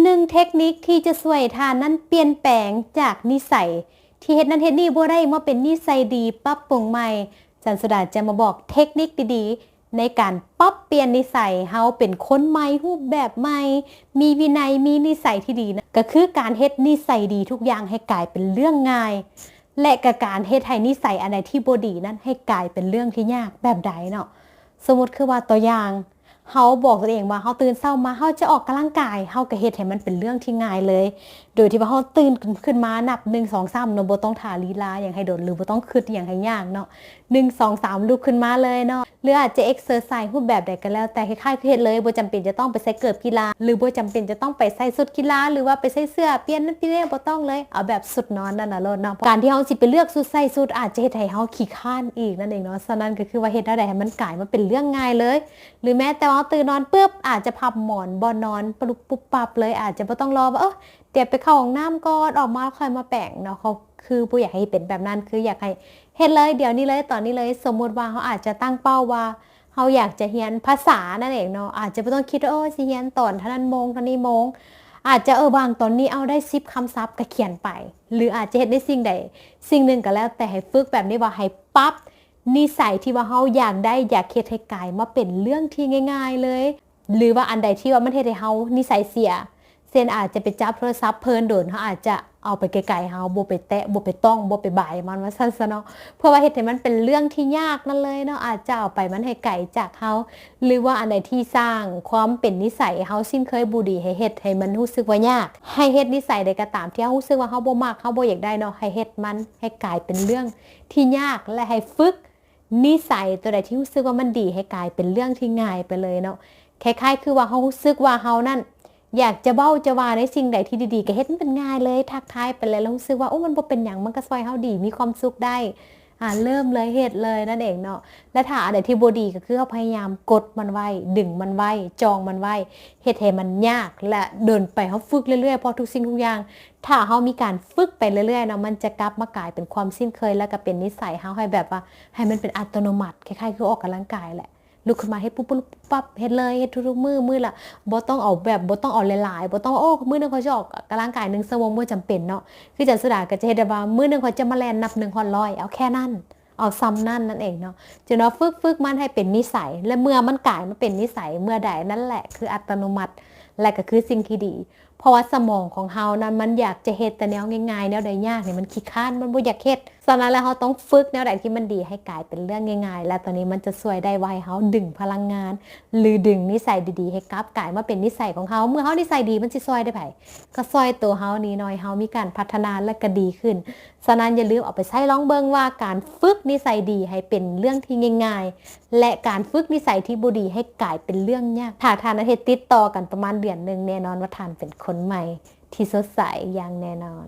หนึ่งเทคนิคที่จะช่วยทานนั้นเปลี่ยนแปลงจากนิสัย ที่เฮ็ดนั้นเฮ็ดนี่บ่ได้มาเป็นนิสัยดีปรับปรุงใหม่จันสุดาจะมาบอกเทคนิคดีๆ ในการปรับเปลี่ยนนิสัยเฮาเป็นคนใหม่รูปแบบใหม่ มีวินัยมีนิสัยที่ดีนะก็คือการเฮ็ดนิสัยดีทุกอย่างให้กลายเป็นเรื่องง่าย และกับการเฮ็ดให้นิสัยอันใดที่บ่ดีนั้นให้กลายเป็นเรื่องที่ยากแบบใดเนาะสมมติคือว่าตัวอย่าง เฮาบอกตัวเองว่าเฮาตื่นเช้ามาเฮาจะออกกำลังกายเฮาก็เฮ็ดให้มันเป็นเรื่องที่ง่ายเลย โดยที่ว่าเฮาตื่นขึ้นมานับ1 2 3เนาะบ่ต้องท่าลีลาอย่างให้โดนหรือบ่ต้องคิดอย่างให้ยากเนาะ1 2 3ลุกขึ้นมาเลยเนาะหรืออาจจะเอ็กเซอร์ไซส์รูปแบบใดก็แล้วแต่คล้ายๆคือเฮ็ดเลยบ่จำเป็นจะต้องไปใส่เกิบกีฬาหรือบ่จำเป็นจะต้องไปใส่สุดกีฬาหรือว่าไปใส่เสื้อเปลี่ยนนั่นเปลี่ยนนี่บ่ต้องเลยเอาแบบสุดนอนนั่นน่ะโลดเนาะการที่เฮาสิไปเลือกสุดใส่สุดอาจจะเฮ็ดให้เฮาขี้ข้านอีกนั่นเองเนาะฉะนั้นก็คือว่าเฮ็ดได้ให้มันกลายมาเป็นเรื่องง่ายเลย หรือแม้แต่ว่าตื่นนอนปุ๊บอาจจะพับหมอนบอนนอนปลุกปุ๊บปับเลยอาจจะไม่ต้องรอว่าเออเดี๋ยวไปเข้าห้องน้ำก่อนออกมาค่อยมาแปรงเนาะเขาคือผู้อยากให้เป็นแบบนั้นคืออยากให้เฮ็ดเลยเดี๋ยวนี้เลยตอนนี้เลยสมมุติว่าเขาอาจจะตั้งเป้าว่าเขาอยากจะเรียนภาษานั่นเองเนาะอาจจะไม่ต้องคิดว่าโอ้สิเรียนตอนท่านั้นโมงท่านี้โมง อาจจะเออบางตอนนี้เอาได้ซิปคำศัพท์ก็เขียนไป หรืออาจจะเฮ็ดได้สิ่งใด สิ่งหนึ่งก็แล้วแต่ให้ฝึกแบบนี้ว่าให้ปรับ นิสัยที่ว่าเฮาอยากได้อยากเฮ็ดให้กลายมาเป็นเรื่องที่ง่าย ๆเลย หรือว่าอันใดที่ว่ามันเฮ็ดให้เฮานิสัยเสียเช่นอาจจะไปจับโทรศัพท์เพลินโดนเฮาอาจจะเอาไปไกลๆเฮาบ่ไปแตะบ่ไปต้องบ่ไปบ่ายมันว่าซั่นซะเนาะเพื่อว่าเฮ็ดให้มันเป็นเรื่องที่ยากนั่นเลยเนาะอาจจะเอาไปมันให้ไกลจากเฮาหรือว่าอันใดที่สร้างความเป็นนิสัยเฮาสิ้นเคยบูดีให้เฮ็ดให้มันรู้สึกว่ายาก ให้เฮ็ดนิสัยใดก็ตามที่เฮารู้สึกว่าเฮาบ่มักเฮาบ่อยากได้เนาะให้เฮ็ดมันให้กลายเป็นเรื่องที่ยากและให้ฝึก นิสัยตัวใดที่รู้สึกว่ามันดีให้กลายเป็นเรื่องที่ง่ายไปเลยเนาะคล้ายๆ คือว่าเขารู้สึกว่าเขานั่น อยากจะเบ้าจะว่าในสิ่งใดที่ดีๆก็เฮ็ดมันเป็นง่ายเลย ทักทายไปเลยแล้วรู้สึกว่าโอ้มันบ่เป็นอย่างมันก็ซอยเฮาดีมีความสุขได้ อ่าเริ่มเลยเหตุเลยนั่นเองเนาะและถ้าอันใดที่บดีก็คือเขาพยายามกดมันไว้ดึงมันไว้จองมันไว้เหตุเหมันยากและเดินไปเขาฝึกเรื่อยๆเพราะทุกสิ่งทุกอย่าง ถ้าเขามีการฝึกไปเรื่อยๆเนาะมันจะกลับมากลายเป็นความสิ้นเคย แล้วก็เป็นนิสัยเขาให้แบบว่า ให้มันเป็นอัตโนมัติคล้ายๆคือออกกำลังกายแหละ ลุกขึ้นมาเฮ็ดปุ๊บปุ๊บปั๊บเฮ็ดเลยเฮ็ดทุกมือมือละบ่ต้องออกแบบบ่ต้องออกหลายๆบ่ต้องโอ้มือหนึงเขาจะออกกำลังกายนึงสวโมงบ่จำเป็นเนาะคือจันสุดาก็จะเฮ็ดได้ว่ามือหนึงเขาจะมาแล่นนับ1ฮอดร้อยเอาแค่นั้นเอาซ้ำนั่นนั่นเองเนาะจะเนาะฝึกฝึกมันให้เป็นนิสัย และเมื่อมันกลายมาเป็นนิสัยเมื่อใดนั่นแหละคืออัตโนมัติและก็คือสิ่งที่ดี เพราะว่าสมองของเฮานั้นมันอยากจะเฮ็ดแต่แนวง่ายๆ แนวใดยากเนี่ยมันขี้ค้านมันบ่อยากเฮ็ดฉะนั้นแล้วเฮาต้องฝึกแนวใดที่มันดีให้กลายเป็นเรื่องง่าย ๆ และตอนนี้มันจะช่วยได้ไวเฮาดึงพลังงาน หรือดึงนิสัยดีๆ ให้กลับกลายมาเป็นนิสัยของเฮาเมื่อเฮานิสัยดีมันสิช่วยได้ไผก็ช่วยตัวเฮานี้หน่อยเฮามีการพัฒนาและก็ดีขึ้นฉะนั้นอย่าลืมเอาไปใช้ลองเบิ่งว่าการฝึกนิสัยดีให้เป็นเรื่องที่ง่าย ๆ และการฝึกนิสัยที่บ่ดีให้กลายเป็นเรื่องยากถ้าทานอาทิตย์ติดต่อกันประมาณเดือนหนึ่งแน่นอนว่าทานเป็นคนใหม่ที่สดใสอย่างแน่นอน